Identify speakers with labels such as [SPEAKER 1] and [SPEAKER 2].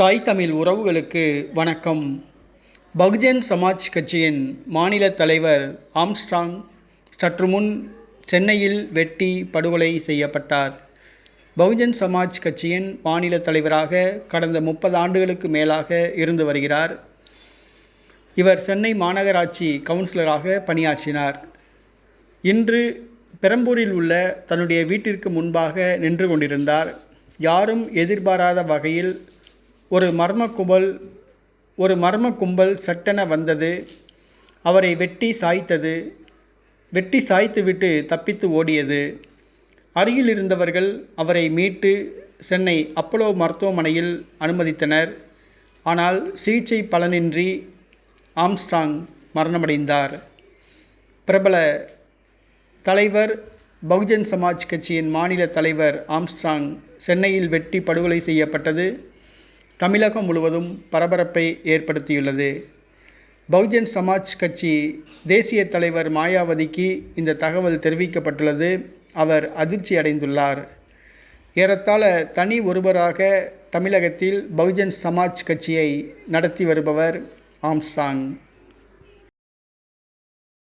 [SPEAKER 1] தாய் தமிழ் உறவுகளுக்கு வணக்கம். பகுஜன் சமாஜ் கட்சியின் மாநில தலைவர் ஆம்ஸ்ட்ராங் சற்று முன் சென்னையில் வெட்டி படுகொலை செய்யப்பட்டார். பகுஜன் சமாஜ் கட்சியின் மாநில தலைவராக கடந்த முப்பது ஆண்டுகளுக்கு மேலாக இருந்து வருகிறார். இவர் சென்னை மாநகராட்சி கவுன்சிலராக பணியாற்றினார். இன்று பெரம்பூரில் உள்ள தன்னுடைய வீட்டிற்கு முன்பாக நின்று கொண்டிருந்தார். யாரும் எதிர்பாராத வகையில் ஒரு மர்ம கும்பல் ஒரு மர்ம கும்பல் சட்டென வந்தது. அவரை வெட்டி சாய்த்தது. வெட்டி சாய்த்துவிட்டு தப்பித்து ஓடியது. அருகில் இருந்தவர்கள் அவரை மீட்டு சென்னை அப்போலோ மருத்துவமனையில் அனுமதித்தனர். ஆனால் சிகிச்சை பலனின்றி ஆம்ஸ்ட்ராங் மரணமடைந்தார். பிரபல தலைவர் பகுஜன் சமாஜ் கட்சியின் மாநில தலைவர் ஆம்ஸ்ட்ராங் சென்னையில் வெட்டி படுகொலை செய்யப்பட்டது. தமிழகம் முழுவதும் பரபரப்பை ஏற்படுத்தியுள்ளது. பகுஜன் சமாஜ் கட்சி தேசிய தலைவர் மாயாவதிக்கு இந்த தகவல் தெரிவிக்கப்பட்டுள்ளது. அவர் அதிர்ச்சி அடைந்துள்ளார். ஏறத்தாழ தனி ஒருவராக தமிழகத்தில் பகுஜன் சமாஜ் கட்சியை நடத்தி வருபவர் ஆம்ஸ்டாங்